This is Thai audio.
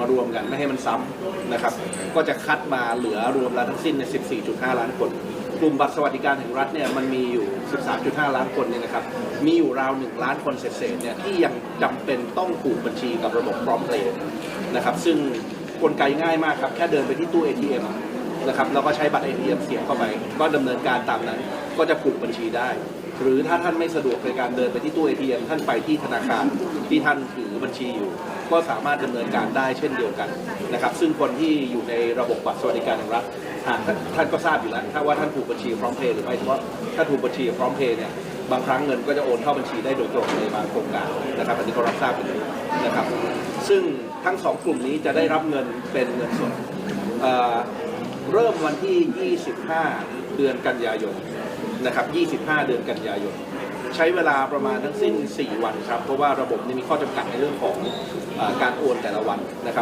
มารวมกันไม่ให้มันซ้ำนะครับ ก็จะคัดมาเหลือรวมแล้วทั้งสิ้นใน 14.5 ล้านคน กลุ่มบัตรสวัสดิการแห่งรัฐเนี่ยมันมีอยู่ 13.5 ล้านคนเนี่ยนะครับ มีอยู่ราว 1 ล้านคนเศษๆเนี่ยที่ยังจำเป็นต้องผูกบัญชีกับระบบพร้อมเพลย์นะครับ ซึ่งกลไกง่ายมากครับ แค่เดินไปที่ตู้ ATM นะครับแล้วก็ใช้บัตร ATM เสียบเข้าไป ก็ดำเนินการตามนั้น ก็จะผูกบัญชีได้ หรือถ้าท่านไม่สะดวกในการเดินไปที่ตู้ ATM ท่านไปที่ธนาคารที่ท่านถือบัญชีอยู่ ก็สามารถดำเนินการได้เช่นเดียวกันนะครับ ซึ่งคนที่อยู่ในระบบบัตรสวัสดิการแห่งรัฐท่านท่านก็ทราบอยู่แล้วถ้าว่าท่านถูกบัญชีพร้อมเพย์หรือไม่เพราะถ้าถูกบัญชีพร้อมเพย์เนี่ยบางครั้งเงินก็จะโอนเข้าบัญชีได้โดยตรงในบางโครงการนะครับอันนี้ก็รับทราบอยู่นะครับ ซึ่งทั้งสองกลุ่มนี้จะได้รับเงินเป็นเงินสดเเริ่มวันที่ 25 เดือนกันยายน นะครับ 25 เดือนกันยายน ใช้เวลาประมาณทั้งสิ้น 4 วันครับ เพราะว่าระบบนี้มีข้อจำกัดในเรื่องของออการโอนแต่ละวันนะครับ